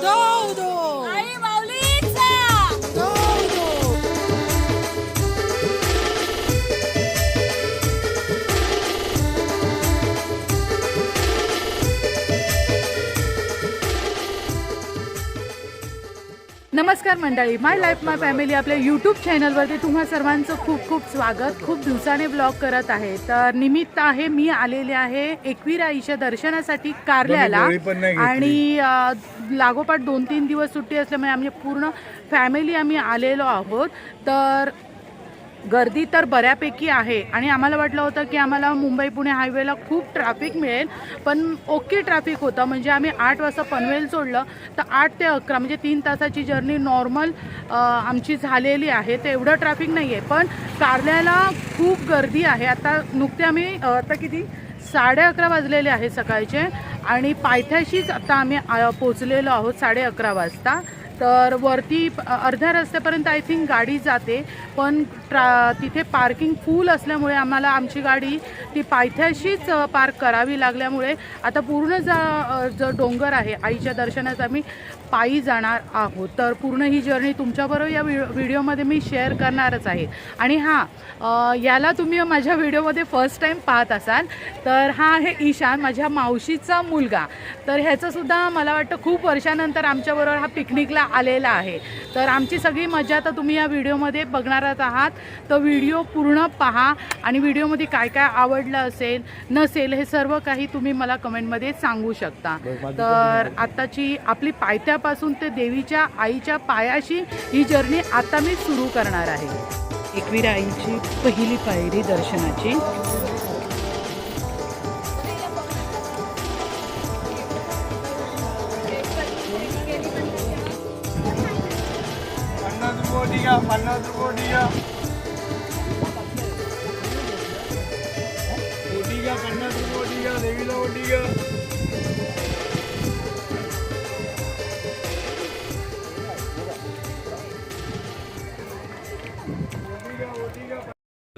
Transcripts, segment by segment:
Douro! नमस्कार मंडळी my life my family आपल्या यूट्यूब चॅनलवरती तुम्हा सर्वांचं खूप खूप स्वागत. खूप दिवसाने ब्लॉग करत आहे. तर निमित्त आहे मी आलेले आहे एकविराईच्या दर्शनासाठी कारल्याला. आणि लागोपाठ दोन तीन दिवस सुट्टी असल्यामुळे आम्ही पूर्ण फॅमिली आम्ही आलेलो आहोत. तर गर्दी तर बऱ्यापैकी आहे आणि आम्हाला वाटलं होतं की आम्हाला मुंबई पुणे हायवेला खूप ट्रॅफिक मिळेल पण ओके ट्रॅफिक होतं. म्हणजे आम्ही आठ वाजता पनवेल सोडलं तर आठ ते अकरा म्हणजे तीन तासाची जर्नी नॉर्मल आमची झालेली आहे. तर एवढं ट्रॅफिक नाही आहे पण कारल्याला खूप गर्दी आहे. आता नुकते आम्ही आता किती? साडे अकरा वाजलेले आहे सकाळचे आणि पायथ्याशीच आता आम्ही पोचलेलो आहोत साडे अकरा वाजता. तर वरती अर्ध्या रस्त्यापर्यंत आय थिंक गाडी जाते पण ट्रा तिथे पार्किंग फुल असल्यामुळे आम्हाला आमची गाडी ती पायथ्याशीच पार्क करावी लागल्यामुळे आता पूर्ण जा जो डोंगर आहे आईच्या दर्शनाचा आम्ही पायी जाणार आहोत. तर पूर्ण ही जर्नी तुमच्याबरोबर या व्हि व्हिडिओमध्ये मी शेअर करणारच आहे. आणि हां याला तुम्ही माझ्या व्हिडिओमध्ये फर्स्ट टाईम पाहत असाल तर हा आहे ईशान माझ्या मावशीचा मुलगा. तर ह्याचंसुद्धा मला वाटतं खूप वर्षानंतर आमच्याबरोबर हा पिकनिकला आलेला आहे. तर आमची सगळी मजा तर तुम्ही या व्हिडिओमध्ये बघणारच आहात. तर व्हिडिओ पूर्ण पहा आणि व्हिडिओमध्ये काय काय आवडलं असेल नसेल हे सर्व काही तुम्ही मला कमेंटमध्ये सांगू शकता. तर आत्ताची आपली पायथ्यापासून ते देवीच्या आईच्या पायाशी ही जर्नी आता मी सुरू करणार आहे. एकवीरा आईची पहिली पायरी दर्शनाची. पन्नास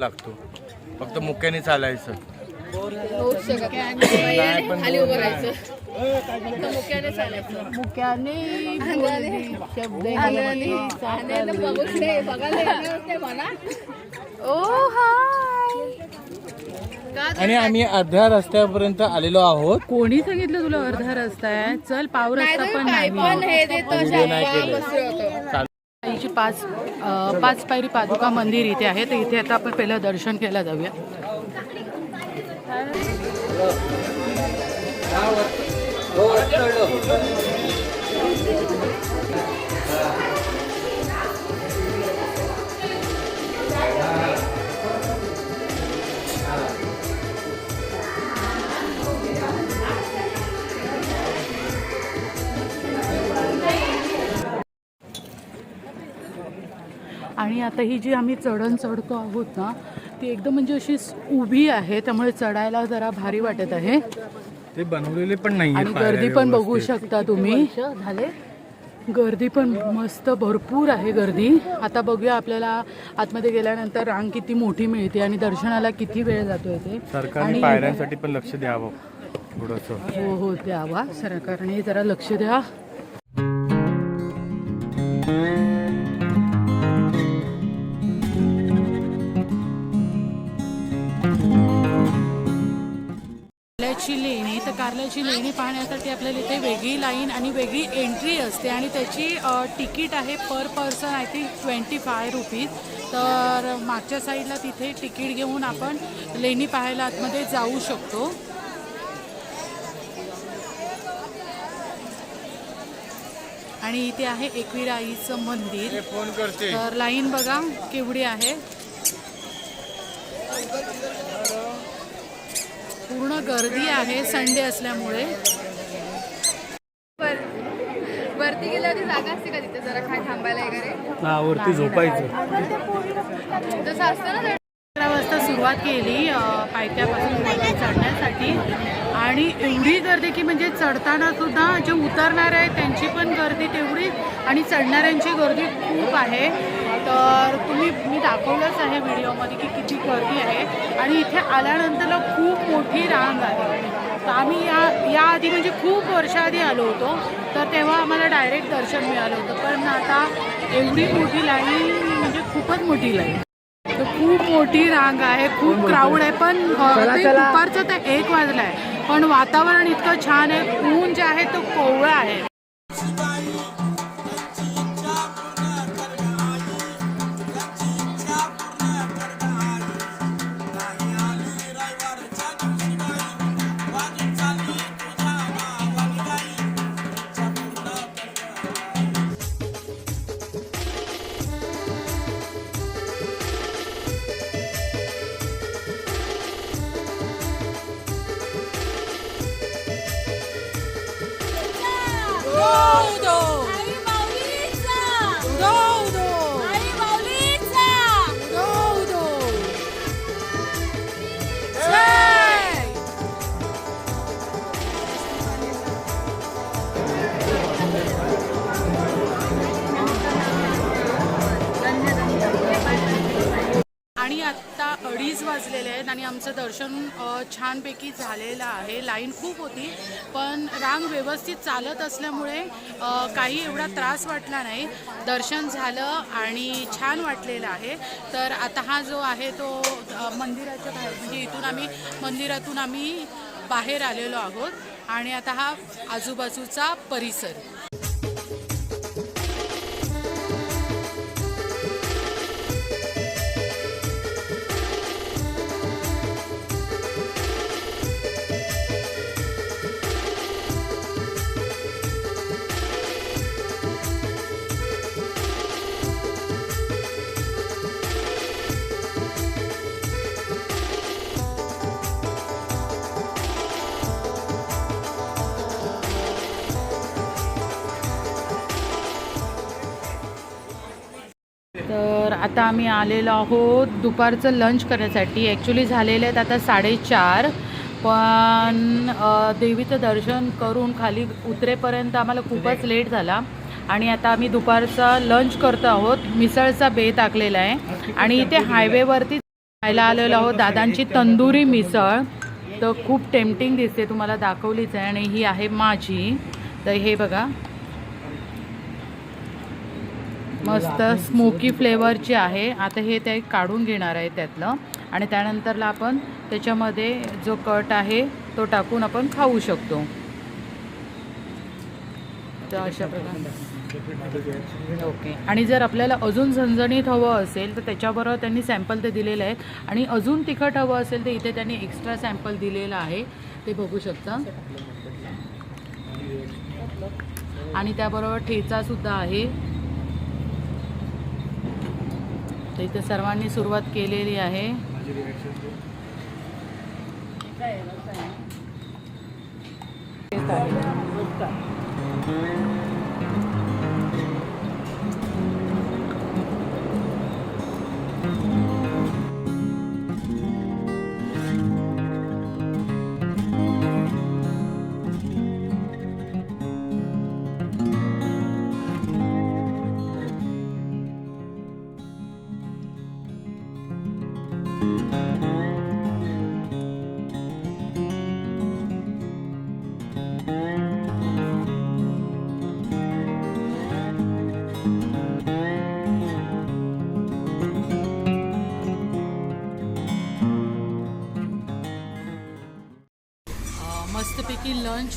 लागतो. फक्त मुक्याने चालायचं शब्द ओ हाय. आणि आम्ही अर्ध्या रस्त्यापर्यंत आलेलो आहोत. कोणी सांगितलं तुला अर्धा रस्ता आहे? चल पाव रस्ता पण नाही. हे व्हिडिओ केले. होतो पाच पाच पायरी पादुका मंदिर इथे आहे. तर इथे आता आपण पहिलं दर्शन केलं जाऊया. आणि आता ही जी आम्ही चढण चढतो आहोत ना ती एकदम म्हणजे अशी उभी आहे त्यामुळे चढायला जरा भारी वाटत आहे. ते बनवलेले पण नाही आणि गर्दी पण बघू शकता तुम्ही. झाले गर्दी पण मस्त भरपूर आहे गर्दी. आता बघूया आपल्याला आतमध्ये गेल्यानंतर रांग किती मोठी मिळते आणि दर्शनाला किती वेळ जातोय ते. सरकारने पायऱ्यांसाठी पण लक्ष द्यावं थोडस. हो हो द्यावा. सरकारने जरा लक्ष द्या. कारल्याची लेणी तर कारल्याची लेणी पाहण्यासाठी आपल्याला इथे वेगळी लाईन आणि वेगळी एंट्री असते आणि त्याची तिकीट आहे per person I think twenty five rupees तर मागच्या साईडला तिथे तिकीट घेऊन आपण लेणी पाहायला आतमध्ये जाऊ शकतो. आणि इथे आहे एकविरा आईचं मंदिर तर लाईन बघा केवढी आहे. पूर्ण गर्दी आहे संडे असल्यामुळे. वरती गेल्यावरती जागा असते का तिथे? जरा काय थांबायला वगैरे? हा वरती झोपायचं. जसं असतं ना अकरा वाजता सुरुवात केली पायथ्यापासून चढण्यासाठी. आणि एवढी गर्दी की म्हणजे चढताना सुद्धा जे उतरणार आहे त्यांची पण गर्दी तेवढी आणि चढणाऱ्यांची गर्दी खूप आहे. तर तुम्ही मी दाखवलंच आहे व्हिडिओमध्ये की किती गर्दी आहे. आणि इथे आल्यानंतर खूप मोठी रांग आहे तर आम्ही या याआधी म्हणजे खूप वर्षाआधी आलो होतो. तर तेव्हा आम्हाला डायरेक्ट दर्शन मिळालं होतं. पण आता एवढी मोठी लाईन म्हणजे खूपच मोठी लाईन. तर खूप मोठी रांग आहे खूप क्राऊड आहे. पण दुपारचं तर एक वाजलं आहे पण वातावरण इतकं छान आहे. ऊन जे आहे तो कोवळा आहे. दर्शन छानपैकी झालेलं आहे. लाईन खूप होती पण रांग व्यवस्थित चालत असल्यामुळे काही एवढा त्रास वाटला नाही. दर्शन झालं आणि छान वाटलेलं आहे. तर आता हा जो आहे तो मंदिराच्या बाहेर म्हणजे इथून आम्ही मंदिरातून आम्ही बाहेर आलेलो आहोत. आणि आता हा आजूबाजूचा परिसर. आता आम्ही आलेलो आहोत दुपारचं लंच करण्यासाठी. ॲक्च्युली झालेले आहेत आता साडेचार. पण देवीचं दर्शन करून खाली उतरेपर्यंत आम्हाला खूपच लेट झाला. आणि आता आम्ही दुपारचा लंच करतो आहोत. मिसळचा बे टाकलेला आहे. आणि इथे हायवेवरती खायला आलेलो आहोत. दादांची तंदुरी मिसळ. तर खूप टेम्पटिंग दिसते. तुम्हाला दाखवलीच आहे. आणि ही आहे माझी. तर हे बघा. मस्त स्मोकी फ्लेवरची आहे. आता हे ते काढून घेणार आहे त्यातलं. आणि त्यानंतरला आपण त्याच्यामध्ये जो कट आहे तो टाकून आपण खाऊ शकतो. तर अशा प्रकारे. ओके. आणि जर आपल्याला अजून झणझणीत हवं असेल तर त्याच्याबरोबर त्यांनी सॅम्पल ते दिलेले आहेत. आणि अजून तिखट हवं असेल तर इथे त्यांनी एक्स्ट्रा सॅम्पल दिलेलं आहे. ते बघू शकता. आणि त्याबरोबर ठेचासुद्धा आहे. तर इथे सर्वांनी सुरुवात केलेली आहे.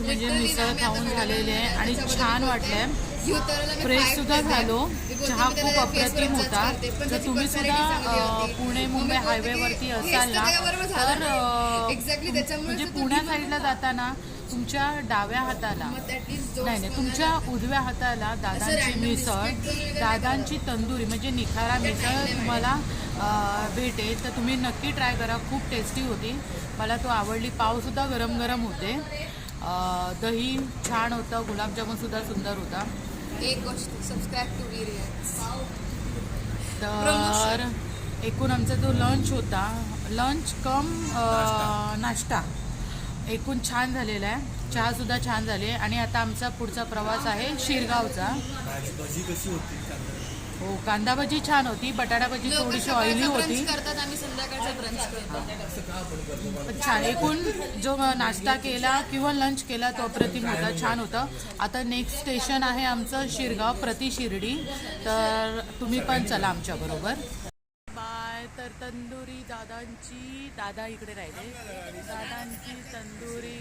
म्हणजे मिसळ खाऊन झालेले आहे आणि छान वाटलंय. फ्रेश सुद्धा झालो. चहा खूप अप्रतिम होता. जर तुम्ही सुद्धा पुणे मुंबई हायवेवरती असाल ना तर म्हणजे पुण्या साईडला जाताना तुमच्या डाव्या हाताला नाही नाही तुमच्या उजव्या हाताला दादांची मिसळ दादांची तंदुरी म्हणजे निखारा मिसळ तुम्हाला भेटेल. तर तुम्ही नक्की ट्राय करा. खूप टेस्टी होती. मला तो आवडली. पावसुद्धा गरम गरम होते. दही छान होतं गुलाबजामुनसुद्धा सुंदर होता. एक गोष्ट सबस्क्राईब टू तर एकूण आमचा जो लंच होता लंच कम नाश्ता. एकूण छान झालेला आहे. चहासुद्धा छान झाली आहे. आणि आता आमचा पुढचा प्रवास आहे शिरगावचा. हो कांदा भजी छान होती बटाटा भजी थोडीशी ऑइली होती. ब्रंच करतात आम्ही संध्याकाळचा ब्रंच करतो. पण छान एकूण जो नाश्ता केला किंवा लंच केला तो अप्रतिम होता छान होतं. आता नेक्स्ट स्टेशन आहे आमचं शिरगाव प्रति शिर्डी. तर तुम्ही पण चला आमच्याबरोबर बाय तर तंदुरी दादांची दादा इकडे राहिले. दादांची तंदुरी.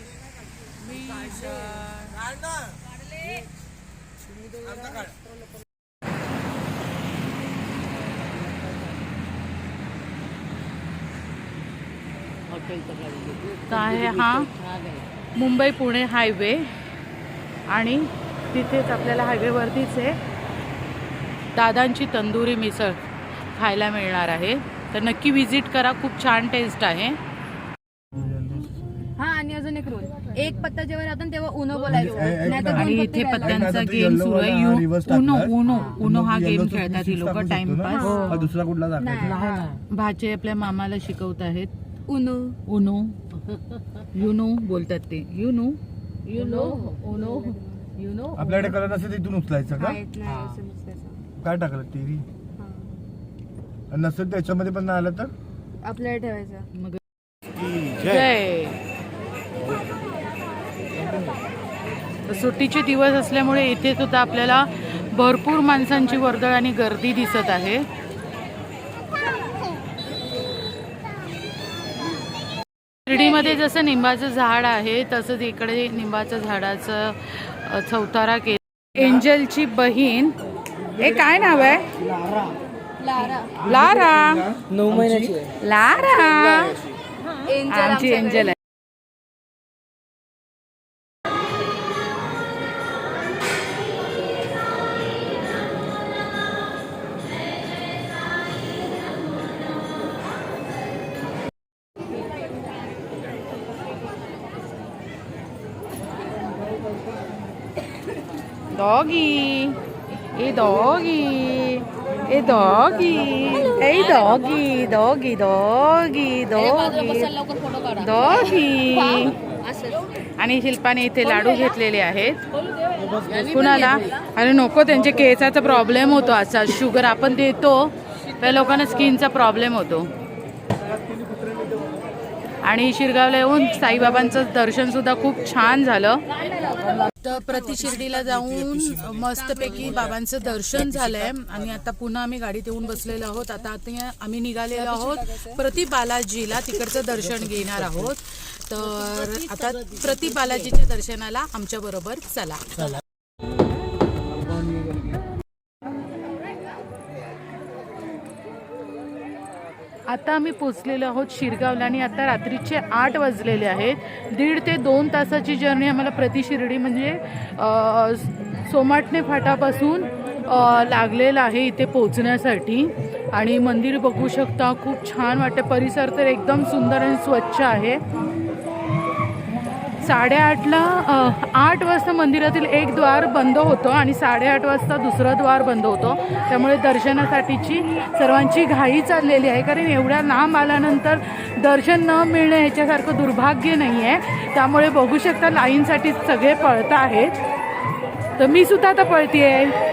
तर आहे हा? मुंबई पुणे हायवे. आणि तिथेच आपल्याला हायवेवरतीच आहे. दादांची तंदुरी मिसळ खायला मिळणार आहे. तर नक्की विजिट करा खूप छान टेस्ट आहे. हा आणि अजून एक रोल एक पत्ता जेव्हा राहतो तेव्हा उनो बोलायचं. आणि इथे. पत्त्यांचा गेम सुरू आहे. उनो. उनो उनो हा गेम खेळतात ही लोक? टाइमपास दुसरा कुठला भाचे आपल्या मामाला शिकवत आहेत. उनो. उनो. युनो बोलतात ते. युनो. युनो. उनो. युनो. आपल्याकडे कलर असेल तिथून उचलायचं का? माहीत नाही असं नुसतं. काय टाकलं? हा. नसेल त्याच्यामध्ये पण नाही आलं तर? आपल्याला ठेवायचं. मग जय. तर सुट्टीचे दिवस असल्यामुळे इथे सुद्धा आपल्याला भरपूर माणसांची वर्दळ आणि गर्दी दिसत आहे. शिर्डीमध्ये जसं निंबाचं झाड आहे तसंच इकडे निंबाचं झाडाचं चौतारा के एंजलची बहीण हे काय नाव आहे? लारा. लारा. नऊ महिन्याची लारा. एंजल आमची. एंजल आहे. Doggy. Hey doggy. Hey doggy. Hey doggy. Doggy. Doggy. Doggy. Doggy. आणि शिल्पाने इथे लाडू घेतलेले आहेत कुणाला अरे नको त्यांचे केसाचा प्रॉब्लेम होतो असा शुगर आपण देतो त्या लोकांना स्किनचा प्रॉब्लेम होतो आणि शिरगावला येऊन साईबाबांचं दर्शन सुद्धा खूप छान झालं तर प्रतिशिर्डीला जाऊन मस्तपैकी बाबांचं दर्शन झालंय. आणि आता पुन्हा आम्ही गाडीत येऊन बसलेलो आहोत. आता आता आम्ही निघालेलो आहोत. प्रति बालाजीला तिकडचं दर्शन घेणार आहोत. तर आता प्रति बालाजीच्या दर्शनाला आमच्या बरोबर चला. आता आम्ही पोचलेलो आहोत शिरगावला आणि आता रात्रीचे आठ वाजलेले आहेत. दीड ते दोन तासाची जर्नी आम्हाला प्रति शिर्डी म्हणजे सोमाटणे फाटापासून लागलेलं आहे इथे पोचण्यासाठी. आणि मंदिर बघू शकता खूप छान वाटतं. परिसर तर एकदम सुंदर आणि स्वच्छ आहे. साडेआठला आठ वाजता मंदिरातील एक द्वार बंद होतो आणि साडेआठ वाजता दुसरं द्वार बंद होतो. त्यामुळे दर्शनासाठीची सर्वांची घाई चाललेली आहे. कारण एवढ्या लांब आल्यानंतर दर्शन न मिळणं ह्याच्यासारखं दुर्भाग्य नाही आहे त्यामुळे बघू शकता लाईनसाठी सगळे पळत आहेत. तर मी सुद्धा आता पळते आहे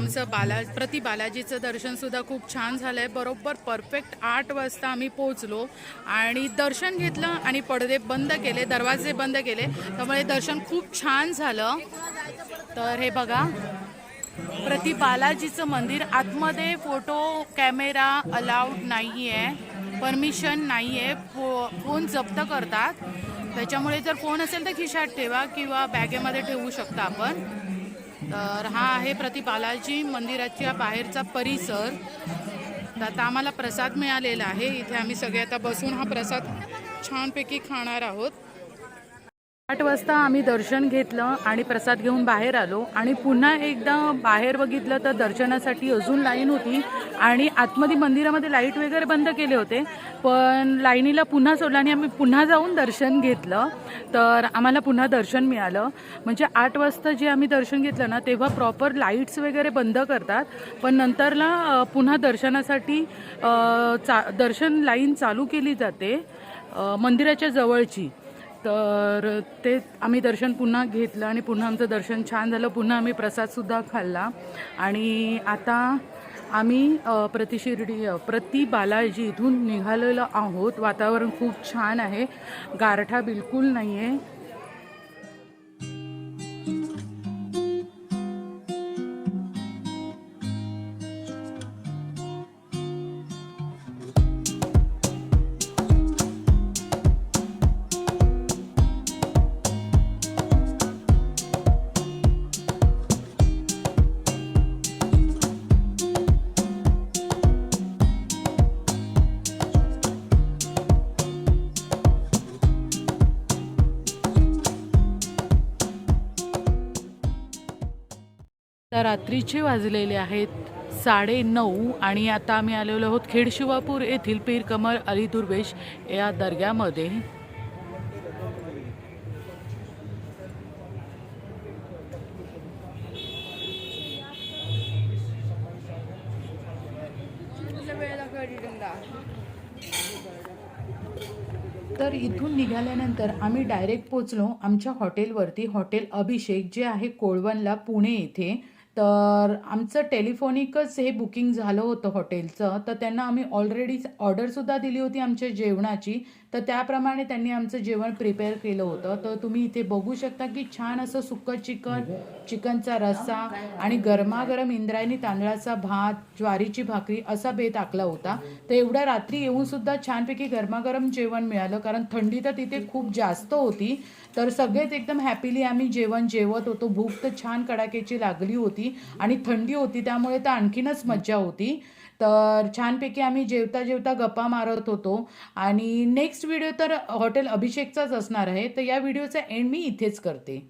आमचं बाला प्रति बालाजीचं दर्शन सुद्धा खूप छान झालंय. बरोबर परफेक्ट आठ वाजता आम्ही पोहोचलो आणि दर्शन घेतलं आणि पडदे बंद केले दरवाजे बंद केले. त्यामुळे दर्शन खूप छान झालं. तर हे बघा प्रति बालाजीचं मंदिर. आतमध्ये फोटो कॅमेरा अलाउड नाही आहे परमिशन नाही आहे फो फोन जप्त करतात. त्याच्यामुळे जर फोन असेल तर खिशात ठेवा किंवा बॅगेमध्ये ठेवू शकता आपण. तर हा आहे प्रतिबालाजी मंदिराच्या बाहेरचा परिसर. तर आता आम्हाला प्रसाद मिळालेला आहे. इथे आम्ही सगळे आता बसून हा प्रसाद छानपैकी खाणार आहोत. आठ वाजता आम्ही दर्शन घेतलं आणि प्रसाद घेऊन बाहेर आलो. आणि पुन्हा एकदा बाहेर बघितलं तर दर्शनासाठी अजून लाईन होती आणि आतमध्ये मंदिरामध्ये लाइट वगैरे बंद केले होते. पण लाईनीला पुन्हा सोडलं आणि आम्ही पुन्हा जाऊन दर्शन घेतलं. तर आम्हाला पुन्हा दर्शन मिळालं. म्हणजे आठ वाजता जे आम्ही दर्शन घेतलं ना तेव्हा प्रॉपर लाईट्स वगैरे बंद करतात. पण नंतरला पुन्हा दर्शनासाठी चा दर्शन लाईन चालू केली जाते मंदिराच्या जवळची. तर ते आम्ही दर्शन पुन्हा घेतलं आणि पुन्हा आमचं दर्शन छान झालं. पुन्हा आम्ही प्रसादसुद्धा खाल्ला. आणि आता आम्ही प्रतिशिर्डी प्रति बालाजी इथून निघालेलो आहोत. वातावरण खूप छान आहे. गारठा बिलकुल नाही आहे आता रात्रीचे वाजलेले आहेत साडे नऊ आणि आता आम्ही आलेलो आहोत खेडशिवापूर येथील पीर कमर अली दुर्वेश या दर्ग्यामध्ये. तर इथून निघाल्यानंतर आम्ही डायरेक्ट पोचलो आमच्या हॉटेलवरती हॉटेल अभिषेक जे आहे कोळवणला पुणे येथे. तर आमचं टेलिफोनिकच हे बुकिंग झालं होतं हॉटेलचं तर त्यांना आम्ही ऑलरेडी ऑर्डरसुद्धा दिली होती आमच्या जेवणाची. तर त्याप्रमाणे त्यांनी आमचं जेवण प्रिपेअर केलं होतं. तर तुम्ही इथे बघू शकता की छान असं सुक्कं चिकन चिकनचा रस्सा आणि गरमागरम इंद्रायणी तांदळाचा भात ज्वारीची भाकरी असा बेत आखला होता. तर एवढ्या रात्री येऊन सुद्धा छानपैकी गरमागरम जेवण मिळालं. कारण थंडी तर तिथे खूप जास्त होती. तर सगळेच एकदम हॅपीली आम्ही जेवण जेवत होतो. भूक तर छान कडाक्याची लागली होती आणि थंडी होती. त्यामुळे तर आणखीनच मज्जा होती. तर छानपैकी आम्ही जेवता जेवता गप्पा मारत होतो. आणि नेक्स्ट व्हिडिओ तर हॉटेल अभिषेकचाच असणार आहे. तर या व्हिडिओचा एंड मी इथेच करते.